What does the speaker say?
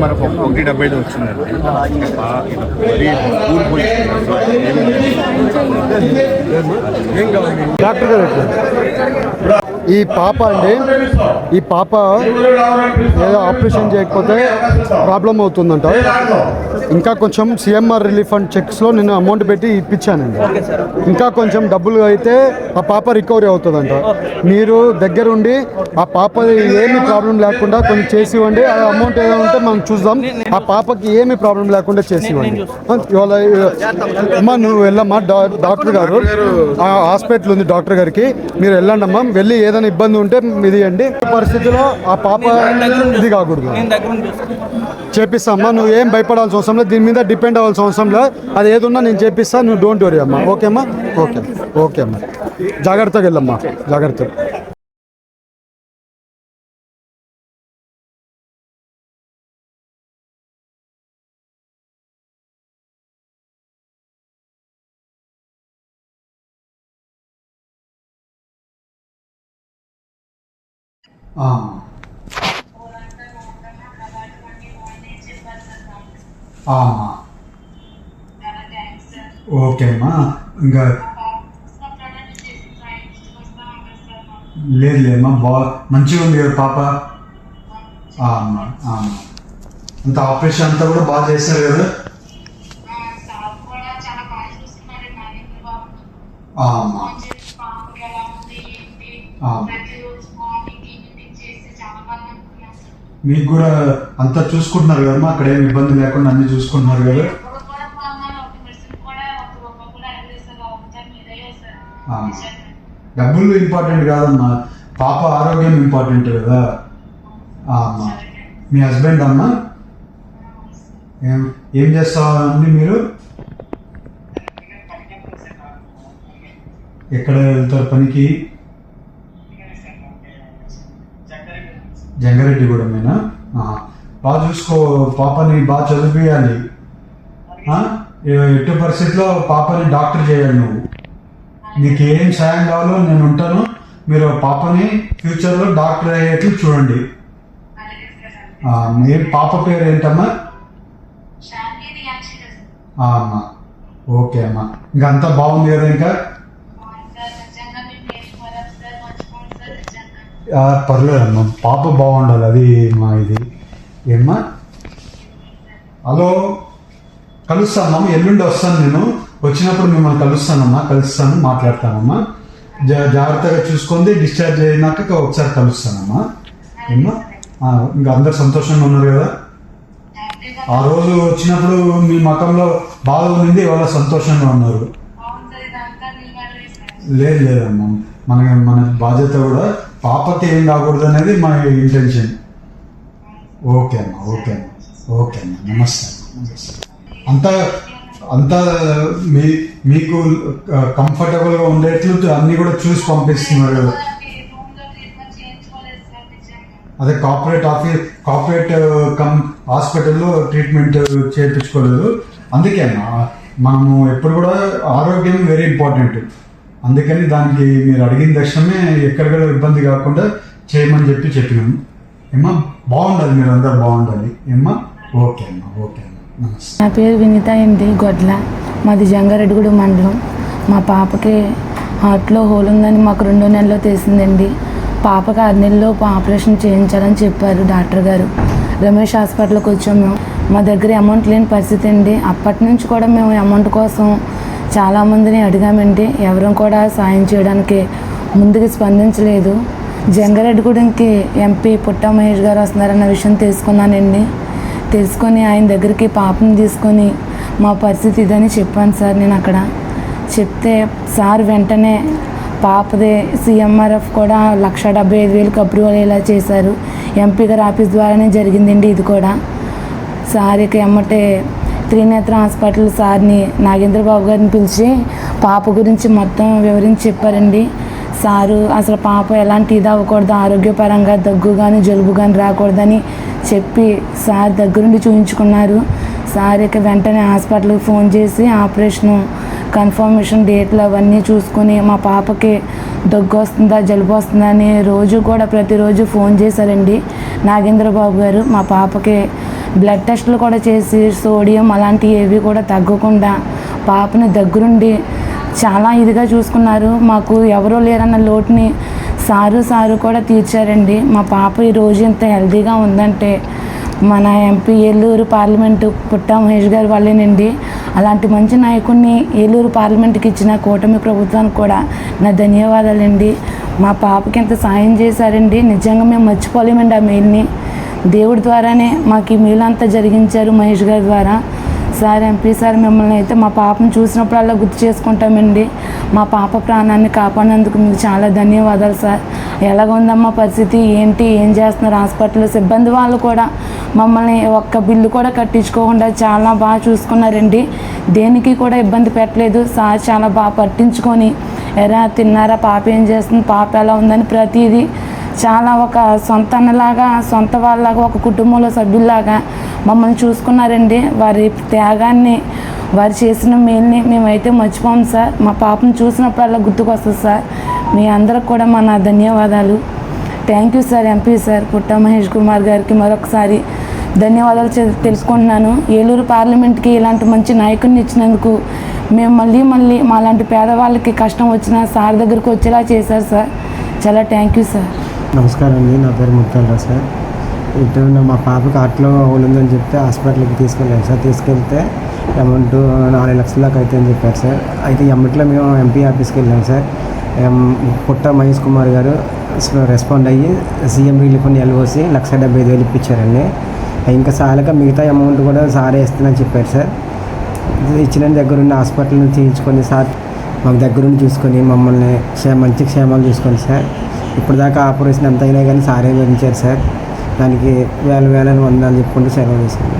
మనకు ఒకటి డెబ్బై ఐదు వచ్చిందండి డాక్టర్ గారు ఈ పాప అండి ఈ పాప ఏదో ఆపరేషన్ చేయకపోతే ప్రాబ్లం అవుతుందంట. ఇంకా కొంచెం సిఎంఆర్ రిలీఫ్ ఫండ్ చెక్స్లో నేను అమౌంట్ పెట్టి ఇప్పించానండి. ఇంకా కొంచెం డబ్బులు అయితే ఆ పాప రికవరీ అవుతుందంట. మీరు దగ్గరుండి ఆ పాప ఏమి ప్రాబ్లం లేకుండా కొంచెం చేసి ఇవ్వండి. ఆ అమౌంట్ ఏదో ఉంటే మనం చూద్దాం. ఆ పాపకి ఏమి ప్రాబ్లం లేకుండా చేసి ఇవ్వండి. ఇవాళ అమ్మా నువ్వు వెళ్ళమ్మా. డాక్టర్ గారు ఆ హాస్పిటల్ ఉంది డాక్టర్ గారికి. మీరు వెళ్ళండి అమ్మా వెళ్ళి ఏదైనా ఇబ్బంది ఉంటే ఇది అండి. పరిస్థితిలో ఆ పాప ఇది కాకూడదు. చేపిస్తామ్మా నువ్వు ఏం భయపడాల్సిన అవసరం లేదు. దీని మీద డిపెండ్ అవ్వాల్సిన అవసరం లేదు. అది ఏది ఉన్నా నేను చేపిస్తా నువ్వు డోంట్ వరీ అమ్మా. ఓకే అమ్మా ఓకే. ఓకే అమ్మా జాగ్రత్తగా వెళ్ళమ్మా. జాగ్రత్త ఓకే అమ్మా. ఇంకా లేదు లేమ్మా బా మంచిగా ఉంది కదా పాప. అమ్మా అమ్మా. అంత ఆపరేషన్ అంతా కూడా బాగా చేస్తారు కదా? ఆ, అమ్మా. మీకు కూడా అంతా చూసుకుంటున్నారు కదమ్మా అక్కడ ఏమి ఇబ్బంది లేకుండా అన్ని చూసుకుంటున్నారు కదా. డబ్బులు ఇంపార్టెంట్ కాదమ్మా. పాప ఆరోగ్యం ఇంపార్టెంట్ కదా. అమ్మా మీ హస్బెండ్ అమ్మా? ఏం ఏం చేస్తారండి మీరు? ఎక్కడ వెళ్తారు పనికి? జంగారెడ్డి కూడా మీనా బాగా చూసుకో పాపని బాగా చదివియాలి ఎట్టి పరిస్థితిలో పాపని డాక్టర్ చేయాలి నువ్వు. నీకు ఏం సాయం కావాలో నేను ఉంటాను. మీరు పాపని ఫ్యూచర్లో డాక్టర్ అయ్యేట్లు చూడండి. మీ పాప పేరు ఏంటమ్మా? అమ్మా. ఓకే అమ్మా. ఇంకా అంతా బాగుంది కదా ఇంకా? పర్లేదమ్మా పాప బాగుండాలి అది మా ఇది. ఏమ్మా? హలో? కలుస్తానమ్మా. ఎల్లుండి వస్తాను నేను. వచ్చినప్పుడు మిమ్మల్ని కలుస్తానమ్మా. కలుస్తాను మాట్లాడతానమ్మా. జా జాగ్రత్తగా చూసుకొని డిశ్చార్జ్ అయినాక ఒకసారి కలుస్తానమ్మా. ఏమ్మా? ఇంకా అందరు సంతోషంగా ఉన్నారు కదా? ఆ రోజు వచ్చినప్పుడు మీ మకంలో బాధ ఉంది ఇవాళ సంతోషంగా ఉన్నారు. లేదు లేదమ్మా. మన మన బాధ్యత కూడా పాపకి ఏం కాకూడదు అనేది మా ఇంటెన్షన్ ఓకే అమ్మా ఓకే అమ్మా ఓకే అమ్మా నమస్తే అంతా అంతా మీ మీకు కంఫర్టబుల్గా ఉండేట్లు అన్నీ కూడా చూసి పంపిస్తున్నారు కదా. అదే కార్పొరేట్ ఆఫీస్ కార్పొరేట్ కం హాస్పిటల్లో ట్రీట్మెంట్ చేయించుకోలేదు. అందుకే అన్న మనము ఎప్పుడు కూడా ఆరోగ్యం వెరీ ఇంపార్టెంట్ అందుకని దానికి మీరు అడిగిన దక్షణమే ఎక్కడ కూడా ఇబ్బంది కాకుండా చేయమని చెప్పి చెప్పినాము. ఏమ్మా బాగుండాలి మీరు అందరు బాగుండాలి. ఏమ్మా ఓకే అమ్మా ఓకే అమ్మా. నమస్తే. నా పేరు వినిత అండి గొడ్ల. మాది జంగారెడ్డిగూడ మండలం. మా పాపకి హార్ట్లో హోల్ ఉందని మాకు రెండో నెలలో తెలిసిందండి. పాపకి ఆరు నెలల్లో ఆపరేషన్ చేయించాలని చెప్పారు డాక్టర్ గారు. రమేష్ హాస్పిటల్కి వచ్చాము మా దగ్గర అమౌంట్ లేని పరిస్థితి అండి. అప్పటి నుంచి కూడా మేము అమౌంట్ కోసం చాలామందిని అడిగామండి ఎవరూ కూడా సాయం చేయడానికి ముందుకు స్పందించలేదు. జంగారెడ్డిగూడెంకి ఎంపీ పుట్ట మహేష్ గారు వస్తున్నారన్న విషయం తెలుసుకున్నానండి తెలుసుకొని ఆయన దగ్గరికి పాపం తీసుకొని మా పరిస్థితి ఇదని చెప్పాను సార్ నేను అక్కడ. చెప్తే సార్ వెంటనే పాపదే సీఎంఆర్ఎఫ్ కూడా లక్ష డెబ్బై ఐదు వేలకు అప్రూవల్ ఇలా చేశారు. ఎంపీ గారు ఆఫీస్ ద్వారానే జరిగిందండి ఇది కూడా. సార్కి ఎమ్మటే త్రినేత్ర హాస్పిటల్ సార్ని నాగేంద్రబాబు గారిని పిలిచి పాప గురించి మొత్తం వివరించి చెప్పారండి. సారు అసలు పాప ఎలాంటి ఇది అవ్వకూడదు ఆరోగ్యపరంగా దగ్గు కానీ జలుబు కానీ రాకూడదని చెప్పి సార్ దగ్గరుండి చూపించుకున్నారు సార్ ఇక వెంటనే హాస్పిటల్కి ఫోన్ చేసి ఆపరేషను కన్ఫర్మేషన్ డేట్లు అవన్నీ చూసుకొని మా పాపకి దగ్గు వస్తుందా జలుబు వస్తుందా అని రోజు కూడా ప్రతిరోజు ఫోన్ చేశారండి. నాగేంద్రబాబు గారు మా పాపకి బ్లడ్ టెస్టులు కూడా చేసి సోడియం అలాంటివి ఏవి కూడా తగ్గకుండా పాపని దగ్గరుండి చాలా ఇదిగా చూసుకున్నారు. మాకు ఎవరో లేరన్న లోటుని సారు సారు కూడా తీర్చారండి. మా పాప ఈ రోజు ఇంత హెల్తీగా ఉందంటే మన ఎంపీ ఏలూరు పార్లమెంటు పుట్టా మహేష్ గారి వాళ్ళేనండి. అలాంటి మంచి నాయకుడిని ఏలూరు పార్లమెంట్కి ఇచ్చిన కూటమి ప్రభుత్వానికి కూడా నా ధన్యవాదాలండి. మా పాపకి ఎంత సాయం చేశారండి. నిజంగా మేము మర్చిపోలేమండి ఆ మెయిల్ని. దేవుడి ద్వారానే మాకు ఈ జరిగించారు మహేష్ గారి ద్వారా. సార్ ఎంపీ సార్ మిమ్మల్ని అయితే మా పాపను చూసినప్పుడల్లా గుర్తు చేసుకుంటామండి. మా పాప ప్రాణాన్ని కాపాడినందుకు మీకు చాలా ధన్యవాదాలు సార్. ఎలాగ ఉందమ్మా పరిస్థితి? ఏంటి? ఏం చేస్తున్నారు? హాస్పిటల్లో సిబ్బంది వాళ్ళు కూడా మమ్మల్ని ఒక్క బిల్లు కూడా కట్టించుకోకుండా చాలా బాగా చూసుకున్నారండి. దేనికి కూడా ఇబ్బంది పెట్టలేదు. సార్ చాలా బాగా పట్టించుకొని ఎరా తిన్నారా? పాప ఏం చేస్తుంది? పాప ఎలా ఉందని ప్రతిదీ చాలా ఒక సొంత అన్నలాగా సొంత వాళ్ళలాగా ఒక కుటుంబంలో సభ్యుల్లాగా మమ్మల్ని చూసుకున్నారండి. వారి త్యాగాన్ని వారు చేసిన మేల్ని మేమైతే మర్చిపోం సార్. మా పాపను చూసినప్పుడల్లా గుర్తుకొస్తుంది సార్. మీ అందరికి కూడా మా నా ధన్యవాదాలు. Thank you sir MP sir Putta Mahesh Kumar గారికి మరొకసారి ధన్యవాదాలు తెలుసుకుంటున్నాను. ఏలూరు పార్లమెంట్కి ఇలాంటి మంచి నాయకుడిని ఇచ్చినందుకు మేము మళ్ళీ మళ్ళీ మాలాంటి పేదవాళ్ళకి కష్టం వచ్చినా సార్ దగ్గరికి వచ్చేలా చేశారు సార్. చాలా థ్యాంక్ యూ సార్. నమస్కారం అండి. నా పేరు ముత్తాలరావు సార్. ఇటు మా పాపకి ఆటలో ఉందని చెప్తే హాస్పిటల్కి తీసుకెళ్ళాను సార్. తీసుకెళ్తే అమౌంట్ నాలుగు లక్షల దాకా అయితే అని చెప్పారు సార్. అయితే ఎమ్మట్లో మేము ఎంపీ ఆఫీస్కి వెళ్ళాం సార్. ఎం, పుట్ట మహేష్ కుమార్ గారు రెస్పాండ్ అయ్యి సీఎం రిలీఫ్ అని ఎల్ఓసి లక్ష డెబ్బై ఐదు వేలు ఇప్పించారండి. ఇంకా సాలక మిగతా అమౌంట్ కూడా సారే ఇస్తానని చెప్పారు సార్. ఇచ్చిన దగ్గరున్న హాస్పిటల్ని తీయించుకొని సార్ మాకు దగ్గరుండి చూసుకొని మమ్మల్ని క్షే మంచి క్షేమాలు చూసుకోండి సార్. ఇప్పుడు దాకా ఆపరేషన్ ఎంత అయినా కానీ సారే భరించారు సార్. దానికి వేల వేలని వందలు చెప్పుకుంటూ సెలవు తీసుకున్నాం.